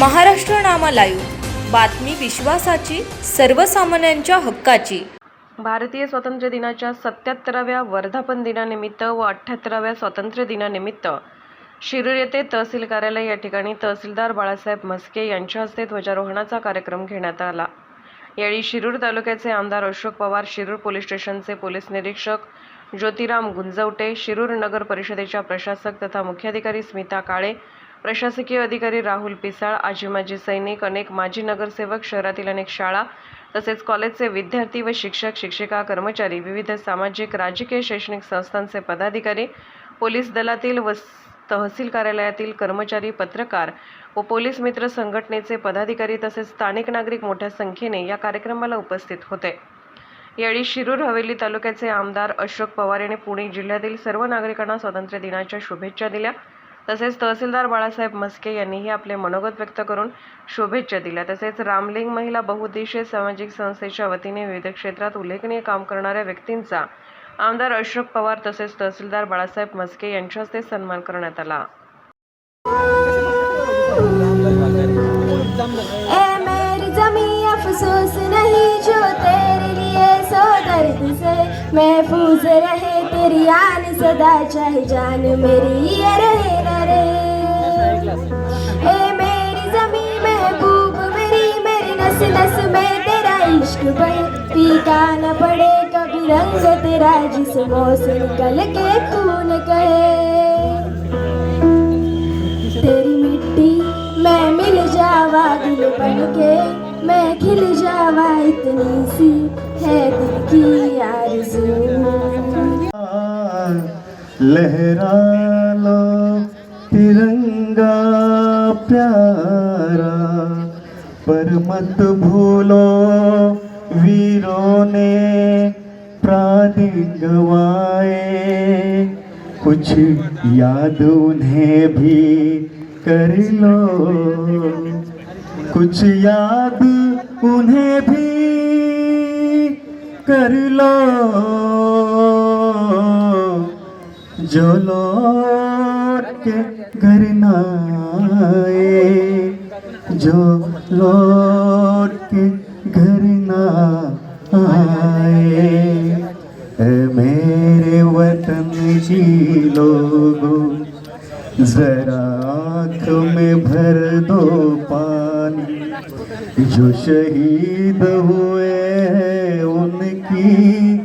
महाराष्ट्र नामा live बातमी विश्वासाची सर्वसामान्यांच्या हक्काची. भारतीय स्वातंत्र्य दिनाच्या सत्याहत्तराव्या वर्धापन दिनानिमित्त व अठ्ठ्याहत्तराव्या स्वातंत्र्य दिनानिमित्त शिरूर येथे तहसील कार्यालय या ठिकाणी तहसीलदार बाळासाहेब म्हस्के यांच्या हस्ते ध्वजारोहणाचा कार्यक्रम घेण्यात आला. यावेळी शिरूर तालुक्याचे आमदार अशोक पवार शिरूर पोलीस स्टेशनचे पोलीस निरीक्षक ज्योतिराम गुंजवटे शिरूर नगर परिषदेच्या प्रशासक तथा मुख्याधिकारी स्मिता काळे प्रशासकीय अधिकारी राहुल पिसाळ आजी माजी सैनिक अनेक माजी नगरसेवक शहरातील अनेक शाळा तसेच कॉलेजचे विद्यार्थी व शिक्षक शिक्षिका कर्मचारी विविध सामाजिक राजकीय शैक्षणिक संस्थांचे पदाधिकारी पोलीस दलातील व तहसील कार्यालयातील कर्मचारी पत्रकार व पोलीस मित्र संघटनेचे पदाधिकारी तसेच स्थानिक नागरिक मोठ्या संख्येने या कार्यक्रमाला उपस्थित होते. यावेळी शिरूर हवेली तालुक्याचे आमदार अशोक पवार यांनी पुणे जिल्ह्यातील सर्व नागरिकांना स्वातंत्र्य दिनाच्या शुभेच्छा दिल्या. तसेच तहसीलदार बाळासाहेब म्हस्के यांनीही आपले मनोगत व्यक्त करून शुभेच्छा दिल्या. तसेच रामलिंग महिला बहुद्देशीय सामाजिक संस्थेच्या वतीने विविध क्षेत्रात उल्लेखनीय काम करणाऱ्या व्यक्तींचा आमदार अशोक पवार तसेच तहसीलदार बाळासाहेब म्हस्के यांच्या हस्ते सन्मान करण्यात आला. ए अफसोस नहीं जो तेरे लिए सो दर्द से महफूज रहे तेरी आन सदा चाहे जान मेरी ये रहे। ए मेरी जमी महबूब मेरी मेरी नस नस में तेरा इश्क बहे फीका न पड़े कभी रंग तेरा जिस्मों से निकल के खून कहे तेरी मिट्टी मैं मिल जावा दिल बन के मैं खिल जावा। इतनी सी है दिल की आरज़ू। लहरा लो। तिरंगा प्यारा, पर मत भूलो वीरों ने प्राण गवाए। कुछ याद उन्हें भी कर लो, कुछ याद उन्हें भी कर लो। जो लौट के घर न आए जो लौट के घर न आए मेरे वतन की लोगों, जरा आँख में भर दो पानी। जो शहीद हुए हैं उनकी,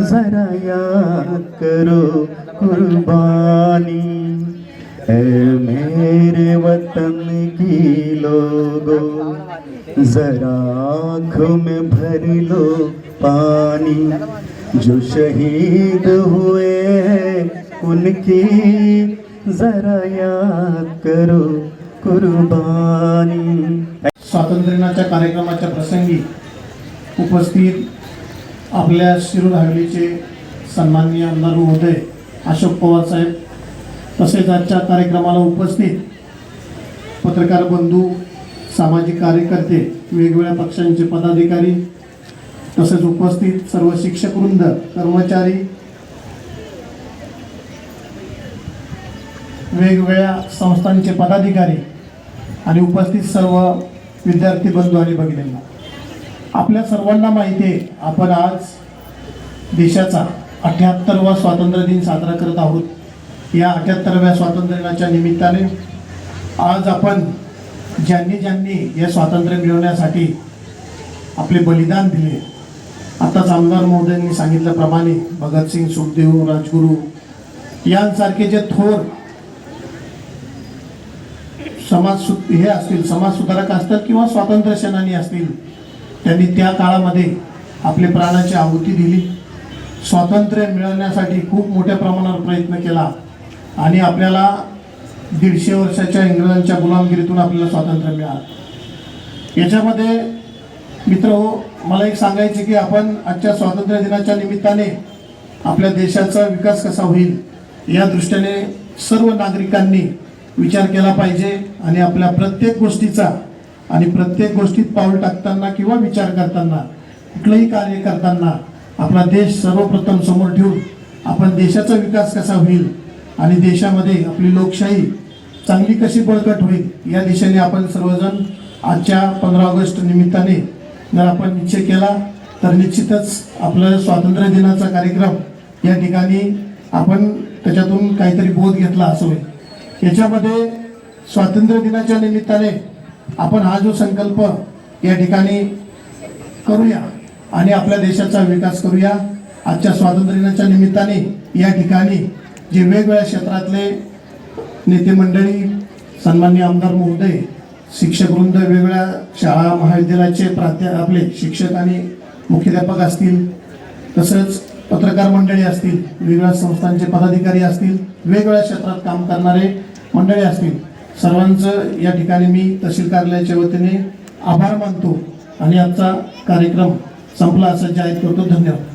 जरा याद करो कुर्बानी। मेरे वतन की लोगों जरा आँख में भर लो पानी। जो शहीद हुए हैं उनकी जरा याद करो कुर्बानी। स्वातंत्र्य दिनाच्या कार्यक्रमाच्या प्रसंगी उपस्थित आपल्या शिरूर हवेलीचे सन्माननीय आमदार महोदय अशोक पवार साहेब तसेच आजच्या कार्यक्रमाला उपस्थित पत्रकार बंधू सामाजिक कार्यकर्ते वेगवेगळ्या पक्षांचे पदाधिकारी तसेच उपस्थित सर्व शिक्षकवृंद कर्मचारी वेगवेगळ्या संस्थांचे पदाधिकारी आणि उपस्थित सर्व विद्यार्थी बंधू आणि भगिनींना आपल्या सर्वांना माहिती आहे आपण आज देशाचा अठ्याहत्तरवा स्वातंत्र्य दिन साजरा करत आहोत. या अठ्याहत्तराव्या स्वातंत्र्य दिनाच्या निमित्ताने आज आपण ज्यांनी ज्यांनी या स्वातंत्र्य मिळवण्यासाठी आपले बलिदान दिले आताच आमदार महोदयांनी सांगितल्याप्रमाणे भगतसिंग सुखदेव राजगुरू यांसारखे जे थोर समाज सु हे असतील समाजसुधारक असतात किंवा स्वातंत्र्य सेनानी असतील त्यांनी त्या काळामध्ये आपले प्राणाची आहुती दिली. स्वातंत्र्य मिळवण्यासाठी खूप मोठ्या प्रमाणावर प्रयत्न केला. आणि आपल्याला दीडशे वर्षाच्या इंग्रजांच्या गुलामगिरीतून आपल्याला स्वातंत्र्य मिळालं. याच्यामध्ये मित्र हो मला एक सांगायचे की आपण आजच्या स्वातंत्र्य दिनाच्या निमित्ताने आपल्या देशाचा विकास कसा होईल या दृष्टीने सर्व नागरिकांनी विचार केला पाहिजे आणि आपल्या प्रत्येक गोष्टीचा आणि प्रत्येक गोष्टीत पाऊल टाकताना किंवा विचार करताना कुठलंही कार्य करताना आपला देश सर्वप्रथम समोर ठेवून आपण देशाचा विकास कसा होईल आणि देशामध्ये आपली लोकशाही चांगली कशी बळकट होईल या दिशेने आपण सर्वजण आजच्या पंधरा ऑगस्ट निमित्ताने जर आपण निश्चय केला तर निश्चितच आपलं स्वातंत्र्य दिनाचा कार्यक्रम या ठिकाणी आपण त्याच्यातून काहीतरी बोध घेतला असं होईल. याच्यामध्ये स्वातंत्र्य दिनाच्या निमित्ताने आपण हा जो संकल्प या ठिकाणी करूया आणि आपल्या देशाचा विकास करूया आजच्या स्वातंत्र्य दिनाच्या निमित्ताने या ठिकाणी जे वेगवेगळ्या क्षेत्रातले नेते मंडळी सन्मान्य आमदार महोदय शिक्षकवृंद वेगवेगळ्या शाळा महाविद्यालयाचे प्राध्या आपले शिक्षक आणि मुख्याध्यापक असतील तसंच पत्रकार मंडळी असतील वेगवेगळ्या संस्थांचे पदाधिकारी असतील वेगवेगळ्या क्षेत्रात काम करणारे मंडळी असतील. सर्वांचं या ठिकाणी मी तहसील कार्यालयाच्या वतीने आभार मानतो आणि आजचा कार्यक्रम संपला असं जाहीर करतो. धन्यवाद.